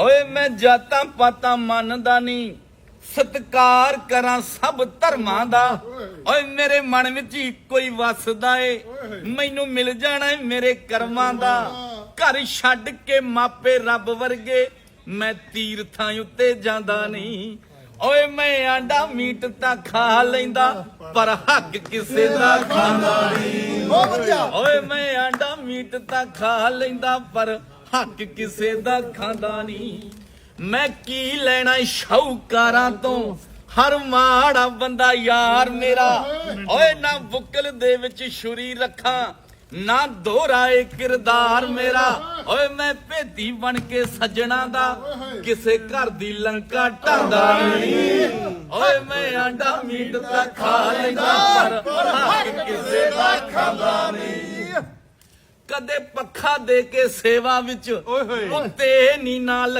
ਓਏ ਮੈਂ ਜਾਤਾਂ ਪਾਤਾਂ ਮੰਨਦਾ ਨਹੀਂ। ਸਤਕਾਰ ਕਰਾਂ ਸਭ ਧਰਮਾਂ ਦਾ। ਓਏ ਮੇਰੇ ਮਨ ਵਿੱਚ ਇੱਕੋ ਹੀ ਵਸਦਾ ਏ। ਮੈਨੂੰ ਮਿਲ ਜਾਣਾ ਏ ਮੇਰੇ ਕਰਮਾਂ ਦਾ। ਘਰ ਛੱਡ ਕੇ ਮਾਪੇ ਰੱਬ ਵਰਗੇ। ਮੈਂ ਤੀਰਥਾਂ ਉੱਤੇ ਜਾਂਦਾ ਨਹੀਂ। ਓਏ ਮੈਂ ਆਂਡਾ ਮੀਟ ਤਾਂ ਖਾ ਲੈਂਦਾ ਪਰ ਹੱਕ ਕਿਸੇ ਦਾ ਖਾਂਦਾ ਨਹੀਂ। ਓਏ ਮੈਂ ਆਂਡਾ ਮੀਟ ਤਾਂ ਖਾ ਲੈਂਦਾ ਪਰ ਹੱਕ ਕਿਸੇ ਦਾ ਖਾਂਦਾ ਨਹੀਂ। ਮੈਂ ਕੀ ਲੈਣਾ ਸ਼ੌਕਾਰਾਂ ਤੋਂ? ਹਰ ਮਾੜਾ ਬੰਦਾ ਯਾਰ ਮੇਰਾ। ਓਏ ਨਾ ਬੁੱਕਲ ਦੇ ਵਿੱਚ ਛੁਰੀ ਰੱਖਾਂ, ਨਾ ਦੋਹਰਾਏ ਕਿਰਦਾਰ ਮੇਰਾ। ਓਏ ਮੈਂ ਭੇਦੀ ਬਣ ਕੇ ਸੱਜਣਾ ਦਾ, ਕਿਸੇ ਘਰ ਦੀ ਲੰਕਾ ਢਾਂਦਾ ਨਹੀਂ। ਓਏ ਮੈਂ ਆਂਡਾ ਮੀਟ ਤਾਂ ਖਾ ਲੈਂਦਾ, ਪਰ ਹੱਕ ਕਿਸੇ ਦਾ ਖਾਂਦਾ ਨਹੀਂ। ਕਦੇ ਪੱਖਾ ਦੇ ਕੇ ਸੇਵਾ ਵਿੱਚ ਉੱਤੇ ਨੀ ਨਾਲ